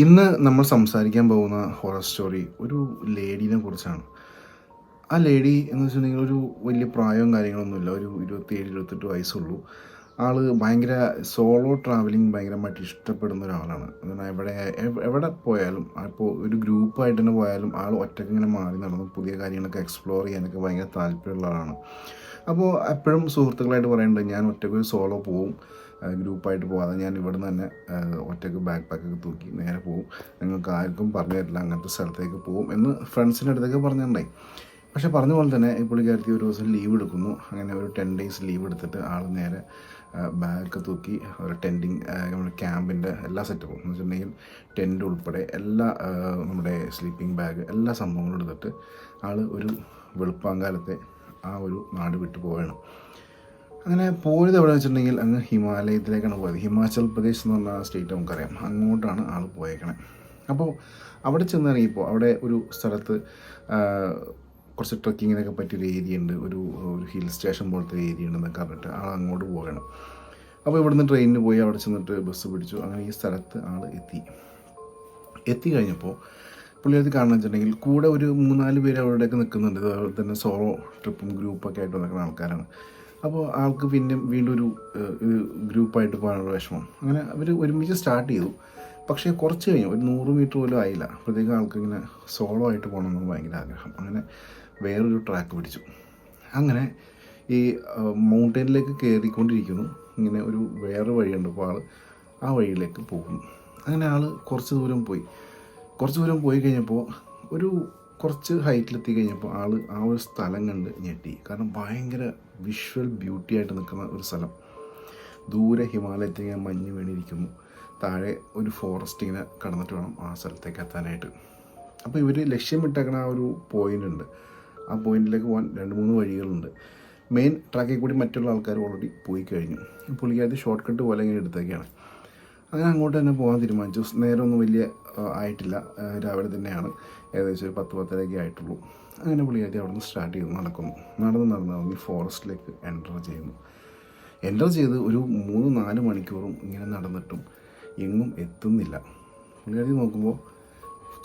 ഇന്ന് നമ്മൾ സംസാരിക്കാൻ പോകുന്ന ഹൊറർ സ്റ്റോറി ഒരു ലേഡീനെ കുറിച്ചാണ്. ആ ലേഡി എന്ന് വെച്ചിട്ടുണ്ടെങ്കിൽ ഒരു വലിയ പ്രായവും കാര്യങ്ങളൊന്നുമില്ല. ഒരു ഇരുപത്തിയേഴ് ഇരുപത്തെട്ട് വയസ്സുള്ളൂ. ആൾ ഭയങ്കര സോളോ ട്രാവലിംഗ് ഭയങ്കരമായിട്ട് ഇഷ്ടപ്പെടുന്ന ഒരാളാണ്. എവിടെ എവിടെ പോയാലും ഇപ്പോൾ ഒരു ഗ്രൂപ്പായിട്ട് തന്നെ പോയാലും ആൾ ഒറ്റയ്ക്ക് ഇങ്ങനെ മാറി നടന്ന് പുതിയ കാര്യങ്ങളൊക്കെ എക്സ്പ്ലോർ ചെയ്യാനൊക്കെ ഭയങ്കര താല്പര്യമുള്ള ആളാണ്. അപ്പോൾ എപ്പോഴും സുഹൃത്തുക്കളായിട്ട് പറയുന്നുണ്ട് ഞാൻ ഒറ്റയ്ക്ക് ഒരു സോളോ പോവും. ഗ്രൂപ്പായിട്ട് പോകാതെ ഞാൻ ഇവിടെ നിന്ന് തന്നെ ഒറ്റയ്ക്ക് ബാക്ക് പാക്കൊക്കെ തൂക്കി നേരെ പോവും. നിങ്ങൾക്ക് ആർക്കും പറഞ്ഞു തരില്ല അങ്ങനത്തെ സ്ഥലത്തേക്ക് പോകും എന്ന് ഫ്രണ്ട്സിന്റെ അടുത്തൊക്കെ പറഞ്ഞിട്ടുണ്ടായി. പക്ഷേ പറഞ്ഞ പോലെ തന്നെ പുള്ളിക്കാരത്തി ഒരു ദിവസം ലീവ് എടുക്കുന്നു. അങ്ങനെ ഒരു ടെൻ ഡേയ്സ് ലീവ് എടുത്തിട്ട് ആൾ നേരെ ബാഗൊക്കെ തൂക്കി ഒരു ടെന്റിങ് നമ്മുടെ ക്യാമ്പിന്റെ എല്ലാ സെറ്റപ്പും എന്ന് വെച്ചിട്ടുണ്ടെങ്കിൽ ടെന്റ് ഉൾപ്പെടെ എല്ലാ നമ്മുടെ സ്ലീപ്പിംഗ് ബാഗ് എല്ലാ സംഭവങ്ങളും എടുത്തിട്ട് ആൾ ഒരു വെളുപ്പാങ്കാലത്തെ ആ ഒരു നാട് വിട്ടു പോവുകയാണ്. അങ്ങനെ പോയത് എവിടെ വെച്ചിട്ടുണ്ടെങ്കിൽ അങ്ങ് ഹിമാലയത്തിലേക്കാണ് പോയത്. ഹിമാചൽ പ്രദേശ് എന്ന് പറഞ്ഞ സ്റ്റേറ്റ് നമുക്കറിയാം. അങ്ങോട്ടാണ് ആൾ പോയേക്കണേ. അപ്പോൾ അവിടെ ചെന്നിറങ്ങിയപ്പോൾ അവിടെ ഒരു സ്ഥലത്ത് കുറച്ച് ട്രക്കിങ്ങിനൊക്കെ പറ്റിയൊരു ഏരിയ ഉണ്ട്. ഒരു ഒരു ഹിൽ സ്റ്റേഷൻ പോലത്തെ ഏരിയ ഉണ്ടെന്നൊക്കെ പറഞ്ഞിട്ട് ആൾ അങ്ങോട്ട് പോകണം. അപ്പോൾ ഇവിടുന്ന് ട്രെയിനിന് പോയി അവിടെ ചെന്നിട്ട് ബസ് പിടിച്ചു. അങ്ങനെ ഈ സ്ഥലത്ത് ആൾ എത്തി. എത്തി കഴിഞ്ഞപ്പോൾ പുള്ളിയത് കാണുന്ന വെച്ചിട്ടുണ്ടെങ്കിൽ കൂടെ ഒരു മൂന്നാൽ പേര് അവിടെയൊക്കെ നിൽക്കുന്നുണ്ട് അതുപോലെ തന്നെ സോളോ ട്രിപ്പും ഗ്രൂപ്പൊക്കെ ആയിട്ട് നിൽക്കുന്ന ആൾക്കാരാണ്. അപ്പോൾ ആൾക്ക് പിന്നെ വീണ്ടും ഒരു ഗ്രൂപ്പായിട്ട് പോകാനുള്ള വിഷമം. അങ്ങനെ അവർ ഒരുമിച്ച് സ്റ്റാർട്ട് ചെയ്തു. പക്ഷേ കുറച്ച് കഴിഞ്ഞു. ഒരു നൂറ് മീറ്റർ പോലും ആയില്ല. അപ്പോഴത്തേക്കും ആൾക്ക് ഇങ്ങനെ സോളോ ആയിട്ട് പോകണമെന്ന് ഭയങ്കര ആഗ്രഹം. അങ്ങനെ വേറൊരു ട്രാക്ക് പിടിച്ചു. അങ്ങനെ ഈ മൗണ്ടനിലേക്ക് കയറിക്കൊണ്ടിരിക്കുന്നു ഇങ്ങനെ ഒരു വേറെ വഴിയുണ്ട് അപ്പോൾ ആൾ ആ വഴിയിലേക്ക് പോകുന്നു. അങ്ങനെ ആൾ കുറച്ച് ദൂരം പോയി. കുറച്ച് ദൂരം പോയി കഴിഞ്ഞപ്പോൾ ഒരു കുറച്ച് ഹൈറ്റിലെത്തി കഴിഞ്ഞപ്പോൾ ആൾ ആ ഒരു സ്ഥലം കണ്ട് ഞെട്ടി. കാരണം ഭയങ്കര വിഷ്വൽ ബ്യൂട്ടി ആയിട്ട് നിൽക്കുന്ന ഒരു സ്ഥലം. ദൂരെ ഹിമാലയത്തിൽ ഞാൻ മഞ്ഞ് വീണിരിക്കുന്നു. താഴെ ഒരു ഫോറസ്റ്റ് ഇങ്ങനെ കടന്നിട്ട് വേണം ആ സ്ഥലത്തേക്ക് എത്താനായിട്ട്. അപ്പോൾ ഇവർ ലക്ഷ്യം വിട്ടേക്കണ ആ ഒരു പോയിന്റ് ഉണ്ട്. ആ പോയിന്റിലേക്ക് പോകാൻ രണ്ട് മൂന്ന് വഴികളുണ്ട്. മെയിൻ ട്രാക്കിൽ കൂടി മറ്റുള്ള ആൾക്കാർ ഓൾറെഡി പോയി കഴിഞ്ഞു. പുള്ളിക്കാരത്തി ഷോർട്ട് കട്ട് പോലെ ഇങ്ങനെ എടുത്തേക്കാണ്. അങ്ങനെ അങ്ങോട്ട് തന്നെ പോകാൻ തീരുമാനിച്ചു. നേരമൊന്നും വലിയ ആയിട്ടില്ല. രാവിലെ തന്നെയാണ്. ഏകദേശം ഒരു പത്ത് പത്തരയൊക്കെ ആയിട്ടുള്ളൂ. അങ്ങനെ പുള്ളിയായിട്ട് അവിടെ നിന്ന് സ്റ്റാർട്ട് ചെയ്ത് നടക്കുന്നു. നടന്ന് നടന്ന് നടന്ന് ഫോറസ്റ്റിലേക്ക് എന്റർ ചെയ്യുന്നു. എന്റർ ചെയ്ത് ഒരു മൂന്ന് നാല് മണിക്കൂറും ഇങ്ങനെ നടന്നിട്ടും എങ്ങും എത്തുന്നില്ല. പുള്ളിക്കാരി നോക്കുമ്പോൾ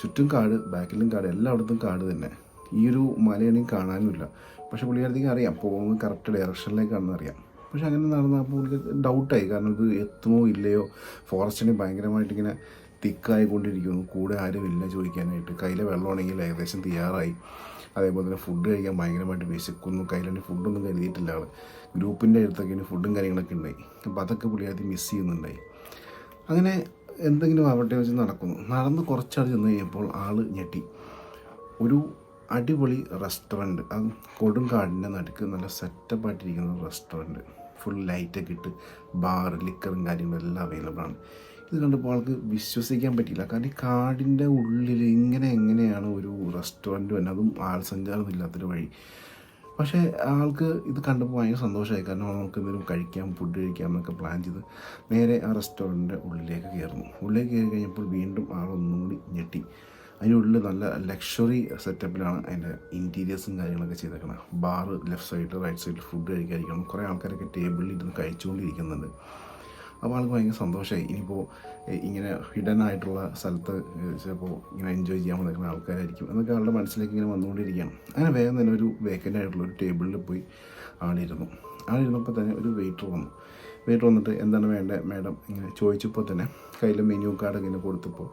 ചുറ്റും കാട് ബാക്കിലും കാട് എല്ലായിടത്തും കാട് തന്നെ. ഈ ഒരു മലയാണെങ്കിൽ കാണാനുമില്ല. പക്ഷേ പുള്ളിക്കാരത്തേക്ക് അറിയാം പോകുന്നത് കറക്റ്റ് ഡയറക്ഷനിലേക്കാണെന്ന് അറിയാം. പക്ഷെ അങ്ങനെ നടന്നപ്പോൾ ഡൗട്ടായി കാരണം ഇത് എത്തുമോ ഇല്ലയോ? ഫോറസ്റ്റിന് ഭയങ്കരമായിട്ട് ഇങ്ങനെ തിക്കായിക്കൊണ്ടിരിക്കുന്നു. കൂടെ ആരും ഇല്ല ചോദിക്കാനായിട്ട്. കയ്യിലെ വെള്ളമാണെങ്കിൽ ഏകദേശം തയ്യാറായി. അതേപോലെ തന്നെ ഫുഡ് കഴിക്കാൻ ഭയങ്കരമായിട്ട് വിശക്കുന്നു. കയ്യിലെ ഫുഡൊന്നും കരുതിയിട്ടില്ല ആൾ ഗ്രൂപ്പിന്റെ അടുത്തൊക്കെ ഫുഡും കാര്യങ്ങളൊക്കെ ഉണ്ടായി. അപ്പോൾ അതൊക്കെ പുള്ളിയാദ്യം മിസ് ചെയ്യുന്നുണ്ടായി. അങ്ങനെ എന്തെങ്കിലും ആവട്ടെ വെച്ച് നടക്കുന്നു. നടന്ന് കുറച്ചാൾ ചെന്ന് കഴിഞ്ഞപ്പോൾ ആൾ ഞെട്ടി. ഒരു അടിപൊളി റെസ്റ്റോറന്റ് അത് കൊടുങ്കാടിന്റെ നടുക്ക് നല്ല സെറ്റപ്പായിട്ടിരിക്കുന്ന റെസ്റ്റോറന്റ് ഫുൾ ലൈറ്റൊക്കെ ഇട്ട് ബാർ ലിക്കറും കാര്യങ്ങളും എല്ലാം അവൈലബിൾ ആണ്. ഇത് കണ്ടപ്പോൾ ആൾക്ക് വിശ്വസിക്കാൻ പറ്റിയില്ല. കാരണം ഈ കാടിന്റെ ഉള്ളിൽ ഇങ്ങനെ എങ്ങനെയാണ് ഒരു റെസ്റ്റോറന്റ് തന്നെ അതും ആൾ സഞ്ചാരം ഇല്ലാത്തൊരു വഴി. പക്ഷേ ആൾക്ക് ഇത് കണ്ടപ്പോൾ ഭയങ്കര സന്തോഷമായി. കാരണം നമുക്ക് എന്തെങ്കിലും കഴിക്കാം ഫുഡ് കഴിക്കാം എന്നൊക്കെ പ്ലാൻ ചെയ്ത് നേരെ ആ റെസ്റ്റോറന്റിന്റെ ഉള്ളിലേക്ക് കയറുന്നു. ഉള്ളിലേക്ക് കയറി കഴിഞ്ഞപ്പോൾ വീണ്ടും ആളൊന്നും കൂടി ഞെട്ടി. അതിനുള്ളിൽ നല്ല ലക്ഷറി സെറ്റപ്പിലാണ് അതിന്റെ ഇന്റീരിയേഴ്സും കാര്യങ്ങളൊക്കെ ചെയ്തേക്കുന്നത് ബാറ് ലെഫ്റ്റ് സൈഡിൽ റൈറ്റ് സൈഡിൽ ഫുഡ് കഴിക്കാതിരിക്കണം. കുറേ ആൾക്കാരൊക്കെ ടേബിളിൽ ഇരുന്ന് കഴിച്ചുകൊണ്ടിരിക്കുന്നുണ്ട്. അപ്പോൾ ആൾക്ക് ഭയങ്കര സന്തോഷമായി ഇനിയിപ്പോൾ ഇങ്ങനെ ഹിഡൻ ആയിട്ടുള്ള സ്ഥലത്ത് ചിലപ്പോൾ ഇങ്ങനെ എൻജോയ് ചെയ്യാൻ വന്നിരിക്കുന്ന ആൾക്കാരായിരിക്കും എന്നൊക്കെ ആളുടെ മനസ്സിലേക്ക് ഇങ്ങനെ വന്നുകൊണ്ടിരിക്കുകയാണ്. അങ്ങനെ വേഗം തന്നെ ഒരു വേക്കന്റ് ആയിട്ടുള്ള ഒരു ടേബിളിൽ പോയി ആളിരുന്നു ആളിരുന്നപ്പോൾ തന്നെ ഒരു വെയിറ്റർ വന്നു. വെയിറ്റർ വന്നിട്ട് എന്താണ് വേണ്ടത് മാഡം ഇങ്ങനെ ചോദിച്ചപ്പോൾ തന്നെ കയ്യിൽ മെനു കാർഡ് ഇങ്ങനെ കൊടുത്തപ്പോൾ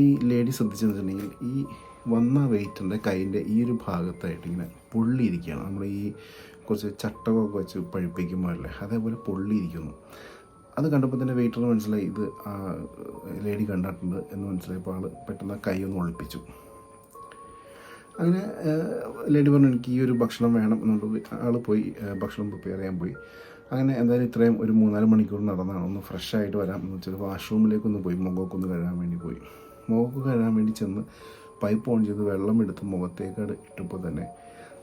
ഈ ലേഡി ശ്രദ്ധിച്ചെന്ന് വെച്ചിട്ടുണ്ടെങ്കിൽ ഈ വന്ന വെയിറ്റിന്റെ കൈന്റെ ഈ ഒരു ഭാഗത്തായിട്ട് ഇങ്ങനെ പൊള്ളിയിരിക്കുകയാണ്. നമ്മൾ ഈ കുറച്ച് ചട്ടകമൊക്കെ വെച്ച് പഴുപ്പിക്കുമ്പോഴല്ലേ അതേപോലെ പൊള്ളിയിരിക്കുന്നു. അത് കണ്ടപ്പോൾ തന്നെ വെയിറ്ററിന് മനസ്സിലായി ഇത് ലേഡി കണ്ടിട്ടുണ്ട് എന്ന് മനസ്സിലായപ്പോൾ ആൾ പെട്ടെന്ന് കൈ ഒന്ന് ഒളിപ്പിച്ചു. അങ്ങനെ ലേഡി പറഞ്ഞു എനിക്ക് ഈ ഒരു ഭക്ഷണം വേണം എന്നുകൊണ്ട് ആൾ പോയി ഭക്ഷണം പ്രിപ്പയർ ചെയ്യാൻ പോയി. അങ്ങനെ എന്തായാലും ഇത്രയും ഒരു മൂന്നാൽ മണിക്കൂർ നടന്നാണ്. ഒന്ന് ഫ്രഷ് ആയിട്ട് വരാം. എന്ന് വെച്ചാൽ വാഷ്റൂമിലേക്കൊന്ന് പോയി. മുഖമൊക്കെ ഒന്ന് കഴുകാൻ വേണ്ടി പോയി. മുഖമൊക്കെ കഴുകാൻ വേണ്ടി ചെന്ന് പൈപ്പ് ഓൺ ചെയ്ത് വെള്ളം എടുത്ത് മുഖത്തേക്കാട് ഇട്ടപ്പോൾ തന്നെ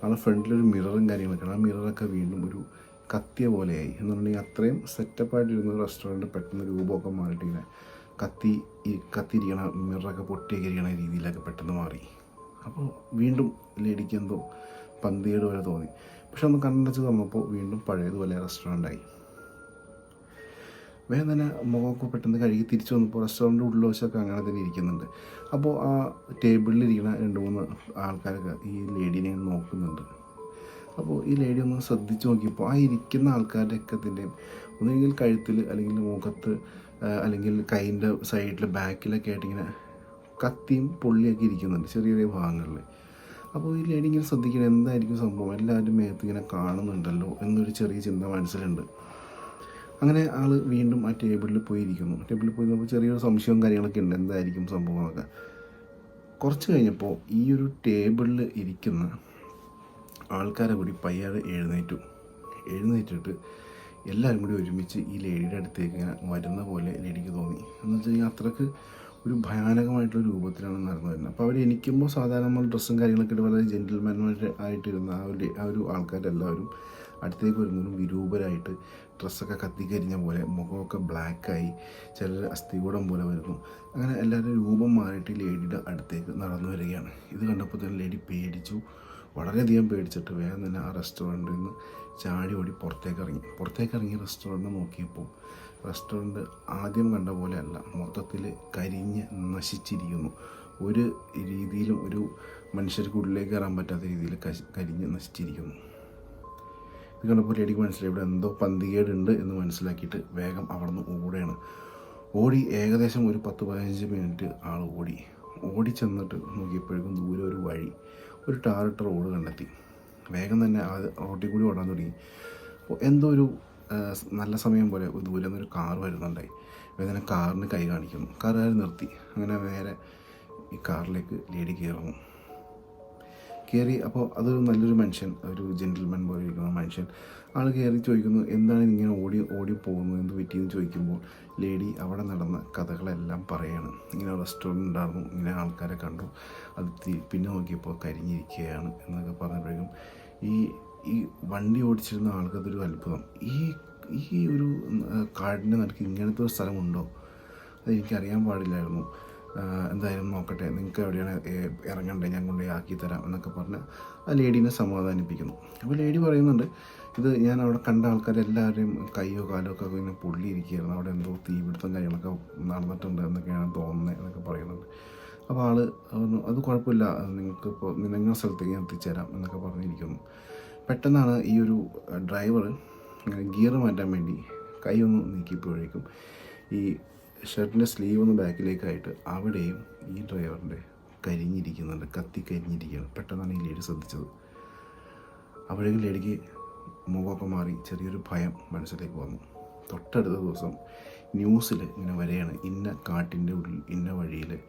ആളെ ഫ്രണ്ടിലൊരു മിററും കാര്യങ്ങളൊക്കെ ആ മിററൊക്കെ വീണ്ടും ഒരു കത്തിയ പോലെയായി എന്നുണ്ടെങ്കിൽ അത്രയും സെറ്റപ്പായിട്ടിരുന്ന റെസ്റ്റോറന്റ് പെട്ടെന്ന് രൂപമൊക്കെ മാറിയിട്ട് ഇങ്ങനെ കത്തി കത്തിരിക്കണ മിററൊക്കെ പൊട്ടിയൊക്കെ ഇരിക്കണ രീതിയിലൊക്കെ പെട്ടെന്ന് മാറി. അപ്പോൾ വീണ്ടും ലേഡിക്ക് എന്തോ പന്തിയേട് പോലെ തോന്നി. പക്ഷെ ഒന്ന് കണ്ണടച്ച് തന്നപ്പോൾ വീണ്ടും പഴയതുപോലെ റെസ്റ്റോറന്റായി. വേഗം തന്നെ മുഖമൊക്കെ പെട്ടെന്ന് കഴുകി തിരിച്ചു വന്നപ്പോൾ റെസ്റ്റോറന്റ് ഉള്ളിൽ അങ്ങനെ തന്നെ ഇരിക്കുന്നുണ്ട്. അപ്പോൾ ആ ടേബിളിലിരിക്കുന്ന രണ്ട് മൂന്ന് ആൾക്കാരൊക്കെ ഈ ലേഡീനെ നോക്കുന്നുണ്ട്. അപ്പോൾ ഈ ലേഡി ഒന്ന് ശ്രദ്ധിച്ച് നോക്കിയപ്പോൾ ആ ഇരിക്കുന്ന ആൾക്കാരുടെ ഒക്കത്തിന്റെയും ഒന്നുകിൽ കഴുത്തിൽ അല്ലെങ്കിൽ മുഖത്ത് അല്ലെങ്കിൽ കൈന്റെ സൈഡിൽ ബാക്കിലൊക്കെ ആയിട്ടിങ്ങനെ കത്തിയും പൊള്ളിയൊക്കെ ഇരിക്കുന്നുണ്ട് ചെറിയ ചെറിയ ഭാഗങ്ങളിൽ. അപ്പോൾ ഈ ലേഡി ഇങ്ങനെ ശ്രദ്ധിക്കണം എന്തായിരിക്കും സംഭവം? എല്ലാവരും മേത്ത് ഇങ്ങനെ കാണുന്നുണ്ടല്ലോ എന്നൊരു ചെറിയ ചിന്ത മനസ്സിലുണ്ട്. അങ്ങനെ ആൾ വീണ്ടും ആ ടേബിളിൽ പോയിരിക്കുന്നു. ടേബിളിൽ പോയി നോക്കുമ്പോൾ ചെറിയൊരു സംശയവും കാര്യങ്ങളൊക്കെ ഉണ്ട്. എന്തായിരിക്കും സംഭവം എന്നൊക്കെ. കുറച്ച് കഴിഞ്ഞപ്പോൾ ഈ ഒരു ടേബിളിൽ ഇരിക്കുന്ന ആൾക്കാരെ കൂടി പയ്യാതെ എഴുന്നേറ്റു. എഴുന്നേറ്റിട്ട് എല്ലാവരും കൂടി ഒരുമിച്ച് ഈ ലേഡിയുടെ അടുത്തേക്ക് ഇങ്ങനെ വരുന്ന പോലെ ലേഡിക്ക് തോന്നി. എന്ന് വെച്ചാൽ അത്രയ്ക്ക് ഒരു ഭയാനകമായിട്ടുള്ള രൂപത്തിലാണ് നടന്നു വരുന്നത്. അപ്പോൾ അവർ എനിക്കുമ്പോൾ സാധാരണ നമ്മൾ ഡ്രസ്സും കാര്യങ്ങളൊക്കെ ഇട്ട് വളരെ ജെന്റിൽമാൻമാർ ആയിട്ടിരുന്ന ആ ഒരു ആ ഒരു ആൾക്കാരെല്ലാവരും അടുത്തേക്ക് വരുന്നതും വിരൂപരായിട്ട് ഡ്രസ്സൊക്കെ കത്തിക്കരിഞ്ഞ പോലെ മുഖമൊക്കെ ബ്ലാക്കായി ചിലർ അസ്ഥികൂടം പോലെ വരുന്നു. അങ്ങനെ എല്ലാവരും രൂപം മാറിയിട്ട് ലേഡിയുടെ അടുത്തേക്ക് നടന്നു വരികയാണ്. ഇത് കണ്ടപ്പോൾ തന്നെ ലേഡി പേടിച്ചു. വളരെയധികം പേടിച്ചിട്ട് വേഗം തന്നെ ആ റെസ്റ്റോറന്റിൽ നിന്ന് ചാടി ഓടി പുറത്തേക്ക് ഇറങ്ങി. പുറത്തേക്ക് ഇറങ്ങി റെസ്റ്റോറന്റ് നോക്കിയപ്പോൾ റെസ്റ്റോറന്റ് ആദ്യം കണ്ട പോലെ അല്ല മൊത്തത്തിൽ കരിഞ്ഞ് നശിച്ചിരിക്കുന്നു. ഒരു രീതിയിലും ഒരു മനുഷ്യർക്ക് ഉള്ളിലേക്ക് കയറാൻ പറ്റാത്ത രീതിയിൽ കരിഞ്ഞ് നശിച്ചിരിക്കുന്നു. ഇത് കണ്ടപ്പോൾ ലേഡിക്ക് മനസ്സിലായി. ഇവിടെ എന്തോ പന്തികേടുണ്ട് എന്ന് മനസ്സിലാക്കിയിട്ട് വേഗം അവിടെ നിന്ന് ഓടുകയാണ്. ഓടി ഏകദേശം ഒരു പത്ത് പതിനഞ്ച് മിനിറ്റ് ആൾ ഓടി. ഓടി ചെന്നിട്ട് നോക്കിയപ്പോഴേക്കും ദൂരെ ഒരു വഴി ഒരു ടാറിട്ട റോഡ് കണ്ടെത്തി. വേഗം തന്നെ ആ റോട്ടിൽ കൂടി ഓടാൻ തുടങ്ങി. അപ്പോൾ എന്തോ ഒരു നല്ല സമയം പോലെ ദൂരെ നിന്നൊരു കാർ വരുന്നുണ്ടായി. അപ്പോൾ തന്നെ കാറിന് കൈ കാണിക്കുന്നു. കാറുകാർ നിർത്തി. അങ്ങനെ നേരെ ഈ കാറിലേക്ക് ലേഡി കയറുന്നു. കയറി അപ്പോൾ അതൊരു നല്ലൊരു മനുഷ്യൻ ഒരു ജെന്റിൽമാൻ പോലെ ഇരിക്കുന്ന മനുഷ്യൻ. ആൾ കയറി ചോദിക്കുന്നു എന്താണ് ഇങ്ങനെ ഓടി ഓടി പോകുന്നത്? എന്ത് പറ്റിയെന്ന് ചോദിക്കുമ്പോൾ ലേഡി അവിടെ നടന്ന കഥകളെല്ലാം പറയാണ്. ഇങ്ങനെ റെസ്റ്റോറന്റ് ഉണ്ടായിരുന്നു. ഇങ്ങനെ ആൾക്കാരെ കണ്ടു. അത് പിന്നെ നോക്കിയപ്പോൾ കരിഞ്ഞിരിക്കുകയാണ് എന്നൊക്കെ പറഞ്ഞപ്പോഴേക്കും ഈ ഈ വണ്ടി ഓടിച്ചിരുന്ന ആൾക്കതൊരു അത്ഭുതം. ഈ ഈ ഒരു കാടിന്റെ നടുക്ക് ഇങ്ങനത്തെ ഒരു സ്ഥലമുണ്ടോ? അത് എനിക്കറിയാൻ പാടില്ലായിരുന്നു എന്തായാലും നോക്കട്ടെ. നിങ്ങൾക്ക് എവിടെയാണ് ഇറങ്ങണ്ടേ? ഞാൻ കൊണ്ടുപോയി ആക്കി തരാം എന്നൊക്കെ പറഞ്ഞ് ആ ലേഡീനെ സമാധാനിപ്പിക്കുന്നു. അപ്പോൾ ലേഡി പറയുന്നുണ്ട് ഇത് ഞാൻ അവിടെ കണ്ട ആൾക്കാരെല്ലാവരെയും കൈയോ കാലോ ഒക്കെ ഇങ്ങനെ പൊള്ളിയിരിക്കുകയായിരുന്നു. അവിടെ എന്തോ തീപിടുത്തം കാര്യങ്ങളൊക്കെ നടന്നിട്ടുണ്ട് എന്നൊക്കെയാണ് തോന്നുന്നത് എന്നൊക്കെ പറയുന്നുണ്ട്. അപ്പോൾ ആൾ അത് കുഴപ്പമില്ല. നിങ്ങൾക്ക് ഇപ്പോൾ നിങ്ങളുടെ സ്ഥലത്തേക്ക് ഞാൻ എത്തിച്ചേരാം എന്നൊക്കെ പറഞ്ഞിരിക്കുന്നു. പെട്ടെന്നാണ് ഈ ഒരു ഡ്രൈവർ ഗിയർ മാറ്റാൻ വേണ്ടി കൈ ഒന്ന് നീക്കിയപ്പോഴേക്കും ഈ ഷർട്ടിന്റെ സ്ലീവ് ഒന്ന് ബാക്കിലേക്കായിട്ട് അവിടെയും ഈ ഡ്രൈവറിന്റെ കരിഞ്ഞിരിക്കുന്നുണ്ട് കത്തി കരിഞ്ഞിരിക്കുകയാണ്. പെട്ടെന്നാണ് ഈ ലേഡി ശ്രദ്ധിച്ചത്. അപ്പോഴേക്കും ലേഡിക്ക് മുഖമൊക്കെ മാറി ചെറിയൊരു ഭയം മനസ്സിലേക്ക് വന്നു. തൊട്ടടുത്ത ദിവസം ന്യൂസിൽ ഇങ്ങനെ വരെയാണ് ഇന്ന കാട്ടിന്റെ ഉള്ളിൽ ഇന്ന വഴിയിൽ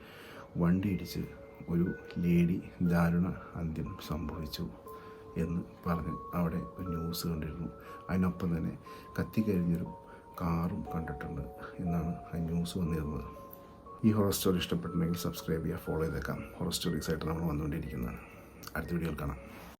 വണ്ടി ഇടിച്ച് ഒരു ലേഡി ദാരുണ അന്ത്യം സംഭവിച്ചു. എന്ന് പറഞ്ഞ് അവിടെ ഒരു ന്യൂസ് കണ്ടിരുന്നു. അതിനൊപ്പം തന്നെ കത്തിക്കരിഞ്ഞൊരു കാറും കണ്ടിട്ടുണ്ട് എന്നാണ് ആ ന്യൂസ് വന്നിരുന്നത്. ഈ ഹോറർ സ്റ്റോറി ഇഷ്ടപ്പെട്ടിട്ടുണ്ടെങ്കിൽ സബ്സ്ക്രൈബ് ചെയ്യുക ഫോളോ ചെയ്തേക്കാം. ഹോറർ സ്റ്റോറീസ് ആയിട്ട് നമ്മൾ വന്നുകൊണ്ടിരിക്കുന്നതാണ്. അടുത്ത വീഡിയോയിൽ കാണാം.